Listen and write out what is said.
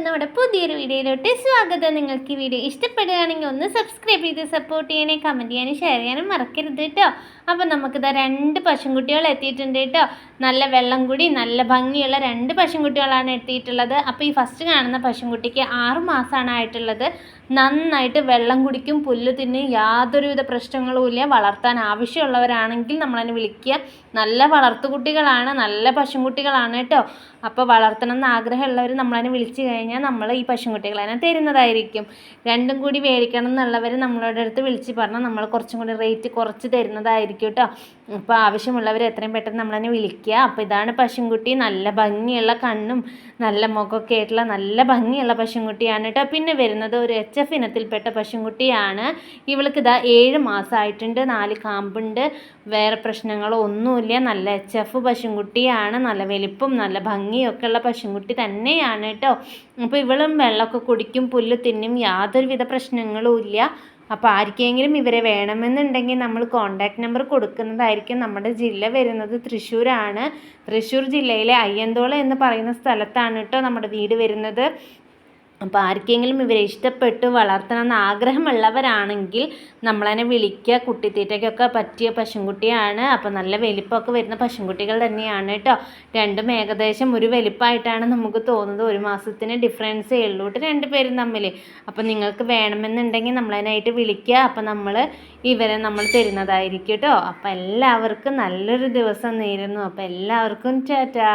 എല്ലാവർക്കും നമ്മുടെ പുതിയൊരു വീഡിയോയിലോട്ട് സ്വാഗതം. നിങ്ങൾക്ക് ഈ വീഡിയോ ഇഷ്ടപ്പെടുകയാണെങ്കിൽ ഒന്ന് സബ്സ്ക്രൈബ് ചെയ്ത് സപ്പോർട്ട് ചെയ്യണേ കമന്റ് ചെയ്യാനും ഷെയർ ചെയ്യാനും മറക്കരുത് കേട്ടോ അപ്പോൾ നമുക്കിതാ രണ്ട് പശുംകുട്ടികൾ എത്തിയിട്ടുണ്ട് കേട്ടോ നല്ല വെള്ളം കൂടി നല്ല ഭംഗിയുള്ള രണ്ട് പശുംകുട്ടികളാണ് എത്തിയിട്ടുള്ളത്. അപ്പോൾ ഈ ഫസ്റ്റ് കാണുന്ന പശുംകുട്ടിക്ക് ആറ് മാസമാണ് ആയിട്ടുള്ളത്. നന്നായിട്ട് വെള്ളം കുടിക്കും പുല്ല് തിന്നും യാതൊരുവിധ പ്രശ്നങ്ങളും ഇല്ല. വളർത്താൻ ആവശ്യമുള്ളവരാണെങ്കിൽ നമ്മളതിനെ വിളിക്കുക. നല്ല വളർത്തുകുട്ടികളാണ് നല്ല പശുംകുട്ടികളാണ് കേട്ടോ അപ്പോൾ വളർത്തണം എന്ന് ആഗ്രഹമുള്ളവർ നമ്മളതിനെ വിളിച്ചു കഴിഞ്ഞാൽ നമ്മൾ ഈ പശുക്കുട്ടികളെ തരുന്നതായിരിക്കും. രണ്ടും കൂടി മേടിക്കണം എന്നുള്ളവർ നമ്മളോട് അടുത്ത് വിളിച്ച് പറഞ്ഞാൽ നമ്മൾ കുറച്ചും കൂടി റേറ്റ് കുറച്ച് തരുന്നതായിരിക്കും കേട്ടോ. അപ്പോൾ ആവശ്യമുള്ളവർ എത്രയും പെട്ടെന്ന് നമ്മളതിനെ വിളിക്കുക. അപ്പോൾ ഇതാണ് പശുക്കുട്ടി നല്ല ഭംഗിയുള്ള കണ്ണും നല്ല മുഖമൊക്കെ ആയിട്ടുള്ള നല്ല ഭംഗിയുള്ള പശുക്കുട്ടിയാണ് കേട്ടോ. പിന്നെ വരുന്നത് ഒരു എച്ച് എഫ് ഇനത്തിൽപ്പെട്ട പശുക്കുട്ടിയാണ് ഇവൾക്ക് ഇതാ ഏഴ് മാസമായിട്ടുണ്ട് നാല് കാമ്പുണ്ട്. വേറെ പ്രശ്നങ്ങളോ ഒന്നുമില്ല. നല്ല എച്ച് എഫ് പശുക്കുട്ടിയാണ് നല്ല വലിപ്പം നല്ല ഭംഗിയൊക്കെ ഉള്ള പശുക്കുട്ടി തന്നെയാണ് കേട്ടോ. അപ്പോൾ ഇവളും വെള്ളമൊക്കെ കുടിക്കും പുല്ല് തിന്നും യാതൊരുവിധ പ്രശ്നങ്ങളും ഇല്ല. അപ്പോൾ ആർക്കെങ്കിലും ഇവരെ വേണമെന്നുണ്ടെങ്കിൽ നമ്മൾ കോണ്ടാക്ട് നമ്പർ കൊടുക്കുന്നതായിരിക്കും നമ്മുടെ ജില്ല വരുന്നത്. തൃശ്ശൂരാണ്. തൃശ്ശൂർ ജില്ലയിലെ അയ്യന്തോള എന്ന് പറയുന്ന സ്ഥലത്താണ് കേട്ടോ നമ്മുടെ വീട് വരുന്നത്. അപ്പോൾ ആർക്കെങ്കിലും ഇവരെ ഇഷ്ടപ്പെട്ട് വളർത്തണം എന്ന് ആഗ്രഹമുള്ളവരാണെങ്കിൽ നമ്മളതിനെ വിളിക്കുക. കുട്ടിത്തീറ്റയ്ക്കൊക്കെ പറ്റിയ പശുക്കുട്ടിയാണ് അപ്പോൾ നല്ല വലിപ്പമൊക്കെ വരുന്ന പശുക്കുട്ടികൾ തന്നെയാണ് കേട്ടോ. രണ്ടും ഏകദേശം ഒരു വലിപ്പമായിട്ടാണ് നമുക്ക് തോന്നുന്നത്. ഒരു മാസത്തിന് ഡിഫറൻസേ ഉള്ളൂ കേട്ടോ രണ്ട് പേരും തമ്മിൽ. അപ്പോൾ നിങ്ങൾക്ക് വേണമെന്നുണ്ടെങ്കിൽ നമ്മളതിനായിട്ട് വിളിക്കുക. അപ്പോൾ നമ്മൾ ഇവരെ നമ്മൾ തരുന്നതായിരിക്കും കേട്ടോ. അപ്പോൾ എല്ലാവർക്കും നല്ലൊരു ദിവസം നേരുന്നു. അപ്പോൾ എല്ലാവർക്കും ടാറ്റാ.